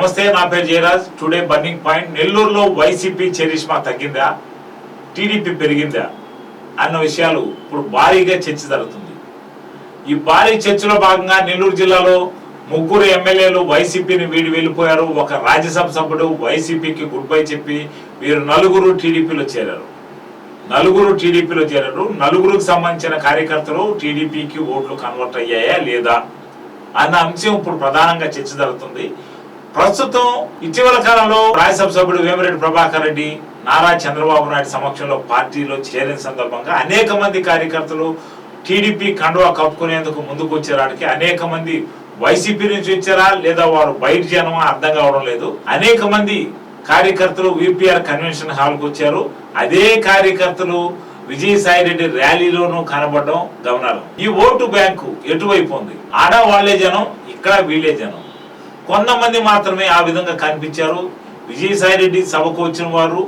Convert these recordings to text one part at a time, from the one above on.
నమస్తే నా పేరు జయరాజ్. Today burning point. నెల్లూరులో వైసీపీ చరిష్మా తగ్గిందా? టీడీపీ పెరిగిందా? అన్న విషయాలు ఇప్పుడు భారీగా చర్చ జరుగుతుంది. ఈ భారీ చర్చలో భాగంగా నెల్లూరు జిల్లాలో ముగ్గురు ఎమ్మెల్యేలు వైసీపీని వీడి వెళ్ళిపోయారు. ఒక రాజ్యసభ సభ్యుడు వైసీపీకి గుడ్ బై చెప్పి వీరు నలుగురు టీడీపీలో చేరారు. నలుగురు టీడీపీలో చేరారు. నలుగురికి సంబంధించిన కార్యకర్తలు టీడీపీకి ఓట్లు కన్వర్ట్ అయ్యాయా లేదా? అన్న అంశం ఇప్పుడు ప్రధానంగా చర్చ జరుగుతుంది. ప్రస్తుతం ఇటీవల కాలంలో రాజ్యసభ సభ్యుడు వేమిరెడ్డి ప్రభాకర్ రెడ్డి నారా చంద్రబాబు నాయుడు సమక్షంలో పార్టీలో చేరిన సందర్భంగా అనేక మంది కార్యకర్తలు టీడీపీ కండువా కప్పుకునేందుకు ముందుకు వచ్చేరానికి అనేక మంది వైసీపీ నుంచి వచ్చారా లేదా వారు బయట జనమా అర్థం కావడం లేదు. అనేక మంది కార్యకర్తలు విపిఆర్ కన్వెన్షన్ హాల్కు వచ్చారు. అదే కార్యకర్తలు విజయసాయిరెడ్డి ర్యాలీలోనూ కనబడడం గమనాలు ఈ ఓటు బ్యాంకు ఎటువైపు ఉంది? ఆడ వాళ్ళే జనం ఇక్కడ వీళ్ళే జనం. కొంతమంది మాత్రమే ఆ విధంగా కనిపించారు. విజయసాయి రెడ్డి సభకు వచ్చిన వారు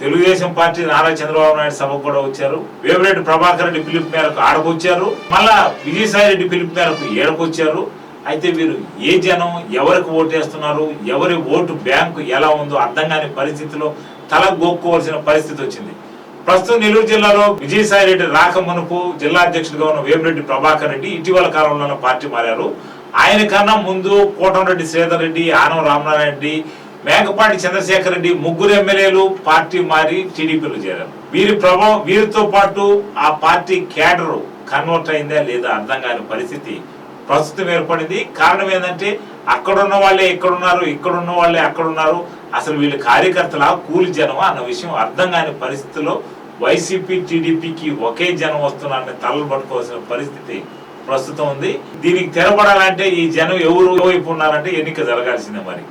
తెలుగుదేశం పార్టీ నారా చంద్రబాబు నాయుడు సభకు కూడా వచ్చారు. వేమిరెడ్డి ప్రభాకర్ రెడ్డి పిలుపు మేరకు ఆడకు వచ్చారు మళ్ళా విజయసాయి రెడ్డి పిలుపు మేరకు ఏడకొచ్చారు. అయితే వీరు ఏ జనం ఎవరికి ఓటేస్తున్నారు ఎవరి ఓటు బ్యాంకు ఎలా ఉందో అర్థం కాని పరిస్థితిలో తల గోక్కోవాల్సిన పరిస్థితి వచ్చింది. ప్రస్తుతం నెల్లూరు జిల్లాలో విజయసాయి రెడ్డి రాక మునుపు జిల్లా అధ్యక్షుడిగా ఉన్న వేమిరెడ్డి ప్రభాకర్ రెడ్డి ఇటీవల కాలంలో పార్టీ మారారు. ఆయన కన్నా ముందు కోటంరెడ్డి శ్రీధర్ రెడ్డి ఆనం రామనారాయణ రెడ్డి మేకపాటి చంద్రశేఖర్ రెడ్డి ముగ్గురు ఎమ్మెల్యేలు పార్టీ మారి టీడీపీలో చేరారు. వీరి ప్రభావం వీరితో పాటు ఆ పార్టీ క్యాడర్ కన్వర్ట్ అయిందా లేదా అర్థం కాని పరిస్థితి ప్రస్తుతం ఏర్పడింది. కారణం ఏంటంటే అక్కడున్న వాళ్ళే ఇక్కడున్నారు ఇక్కడున్న వాళ్ళే అక్కడున్నారు. అసలు వీళ్ళ కార్యకర్తల కూలి జనమా అన్న విషయం అర్థం కాని పరిస్థితిలో వైసీపీ టీడీపీకి ఒకే జనం వస్తున్నారని తలలు పట్టుకోవాల్సిన పరిస్థితి ప్రస్తుతం ఉంది. దీనికి తెరపడాలంటే ఈ జనం ఎవరు వైపు ఉన్నారంటే ఎన్నిక జరగాల్సిందే మరి.